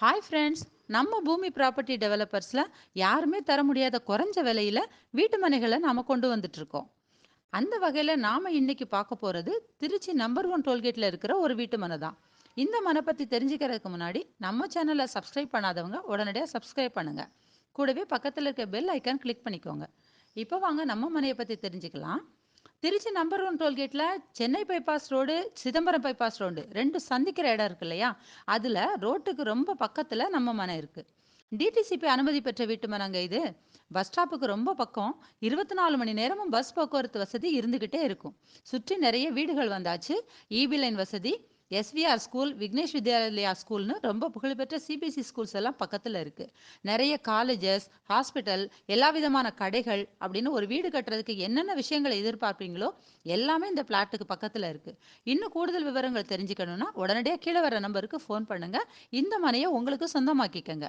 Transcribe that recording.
Hi friends நம்ம பூமி property டெவலப்பர்ஸில் யாருமே தர முடியாத குறைஞ்ச விலையில் வீட்டு மனைகளை நாம் கொண்டு வந்துட்ருக்கோம் அந்த வகையில் நாம் இன்னைக்கு பார்க்க போகிறது திருச்சி நம்பர் ஒன் டோல்கேட்டில் இருக்கிற ஒரு வீட்டு மனை தான். இந்த மனை பற்றி தெரிஞ்சுக்கிறதுக்கு முன்னாடி நம்ம சேனலை சப்ஸ்கிரைப் பண்ணாதவங்க உடனடியாக சப்ஸ்கிரைப் பண்ணுங்கள் கூடவே பக்கத்தில் இருக்க பெல் ஐக்கான் கிளிக் பண்ணிக்கோங்க. இப்போ வாங்க நம்ம மனையை பற்றி தெரிஞ்சுக்கலாம். Trichy number one டோல்கேட்டில் Chennai bypass road Chidambaram bypass road ரெண்டு சந்திக்கிற இடம் இருக்கு இல்லையா? அதில் ரோட்டுக்கு ரொம்ப பக்கத்தில் நம்ம மனை இருக்குது டிடிசிபி அனுமதி பெற்ற வீட்டு மனங்க இது. பஸ் ஸ்டாப்புக்கு ரொம்ப பக்கம். இருபத்தி நாலு மணி நேரமும் பஸ் போக்குவரத்து வசதி இருந்துக்கிட்டே இருக்கும். சுற்றி நிறைய வீடுகள் வந்தாச்சு. இபி லைன் வசதி. எஸ்விஆர் ஸ்கூல் விக்னேஷ் வித்யாலயா ஸ்கூல்னு ரொம்ப புகழ்பெற்ற சிபிஎஸ்சி ஸ்கூல்ஸ் எல்லாம் பக்கத்தில் இருக்குது நிறைய காலேஜஸ் ஹாஸ்பிட்டல் எல்லா விதமான கடைகள் அப்படின்னு ஒரு வீடு கட்டுறதுக்கு என்னென்ன விஷயங்களை எதிர்பார்ப்பீங்களோ எல்லாமே இந்த பிளாட்டுக்கு பக்கத்தில் இருக்குது இன்னும் கூடுதல் விவரங்கள் தெரிஞ்சுக்கணுன்னா உடனடியாக கீழே வர நம்பருக்கு ஃபோன் பண்ணுங்கள் இந்த மனையை உங்களுக்கு சொந்தமாக்கிக்கங்க.